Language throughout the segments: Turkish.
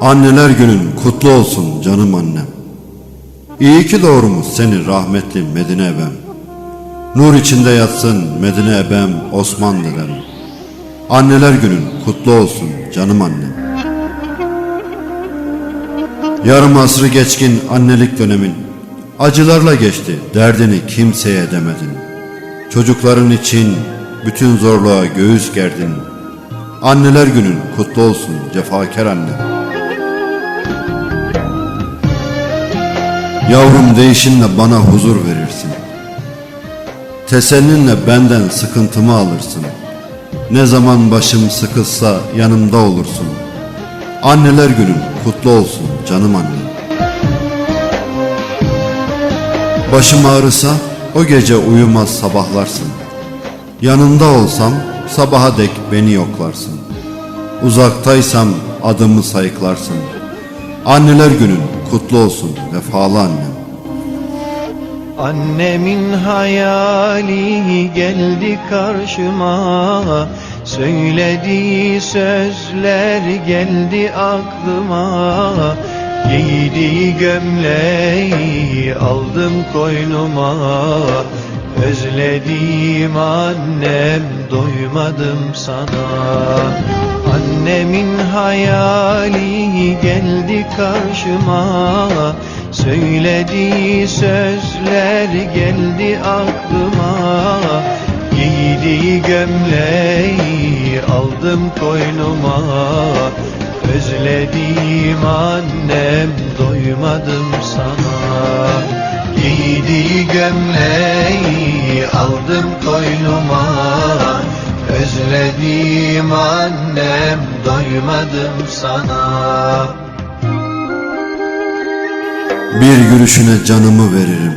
Anneler günün kutlu olsun canım annem. İyi ki doğurmuş seni rahmetli Medine ebem. Nur içinde yatsın Medine ebem Osman dedem. Anneler günün kutlu olsun canım annem. Yarım asrı geçkin annelik dönemin acılarla geçti derdini kimseye demedin. Çocukların için bütün zorluğa göğüs gerdin. Anneler günün kutlu olsun cefakar annem. Yavrum değişinle bana huzur verirsin. Tesellinle benden sıkıntımı alırsın. Ne zaman başım sıkılsa yanımda olursun. Anneler günün kutlu olsun canım annem. Başım ağrısa o gece uyumaz sabahlarsın. Yanında olsam sabaha dek beni yoklarsın. Uzaktaysam adımı sayıklarsın. Anneler günün kutlu olsun. Vefalı annem. Annemin hayali geldi karşıma. Söylediği sözler geldi aklıma. Giydiği gömleği aldım koynuma. Özlediğim annem doymadım sana Annemin hayali geldi karşıma. Söylediği sözler geldi aklıma. Giydiği gömleği aldım koynuma. Özlediğim annem doymadım sana. Giydiği gömleği aldım koynuma Özlediğim annem doymadım sana Bir gülüşüne canımı veririm.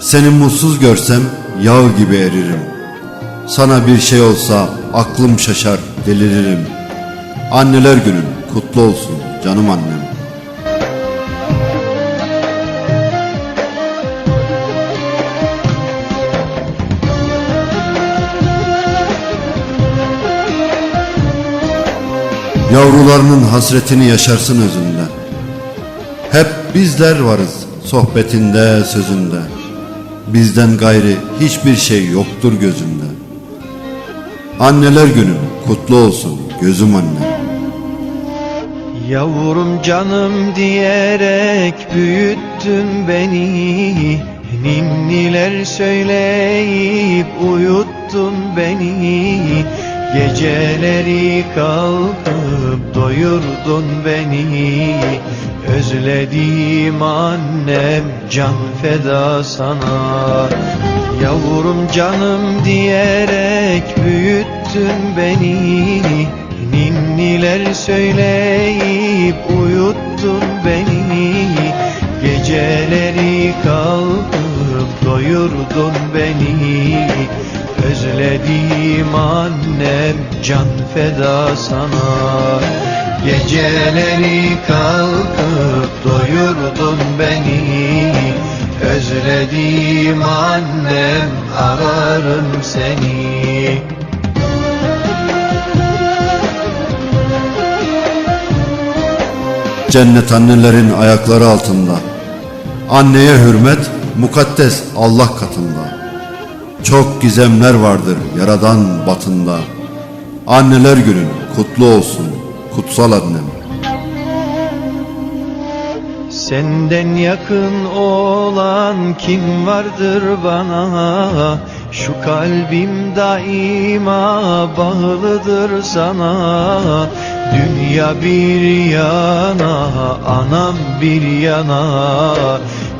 Seni mutsuz görsem yağ gibi eririm. Sana bir şey olsa aklım şaşar deliririm. Anneler günün kutlu olsun canım annem. Yavrularının hasretini yaşarsın özünde. Hep bizler varız sohbetinde sözünde. Bizden gayri hiçbir şey yoktur gözünde. Anneler günün kutlu olsun gözüm annem. Yavrum canım diyerek büyüttün beni Ninniler söyleyip uyuttun beni Geceleri kalkıp doyurdun beni. Özlediğim annem can feda sana. Yavrum canım diyerek büyüttün beni. Ninniler söyleyip uyuttun beni. Geceleri kalkıp doyurdun beni Özlediğim annem can feda sana Geceleri kalkıp doyurdun beni Özlediğim annem ararım seni Cennet annelerin ayakları altında. Anneye hürmet mukaddes Allah katında. Çok gizemler vardır yaradan batında. Anneler günün kutlu olsun kutsal annem. Senden yakın olan kim vardır bana Şu kalbim daima bağlıdır sana Dünya bir yana, anam bir yana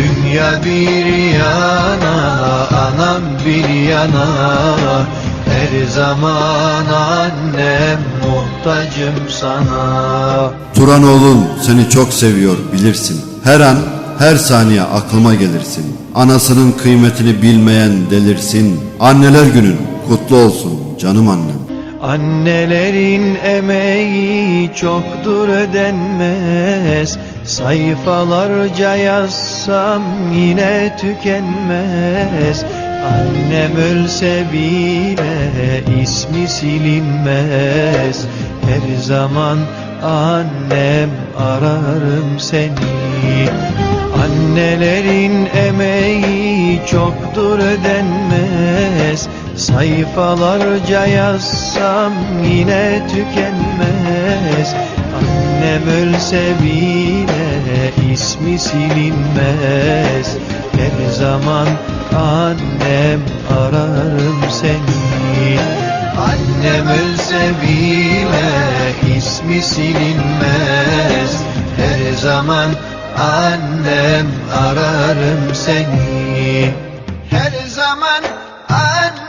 Dünya bir yana, anam bir yana Her zaman annem muhtacım sana Turan oğlun seni çok seviyor bilirsin. Her an, her saniye aklıma gelirsin. Anasının kıymetini bilmeyen delirsin. Anneler günün kutlu olsun canım annem. Annelerin emeği çoktur ödenmez Sayfalarca yazsam yine tükenmez. Annem ölse bile ismi silinmez. Her zaman annem ararım seni. Annelerin emeği çoktur ödenmez Sayfalarca yazsam yine tükenmez. Annem ölse bile ismi silinmez. Her zaman annem ararım seni. Annem ölse bile ismi silinmez. Her zaman annem ararım seni. Her zaman annem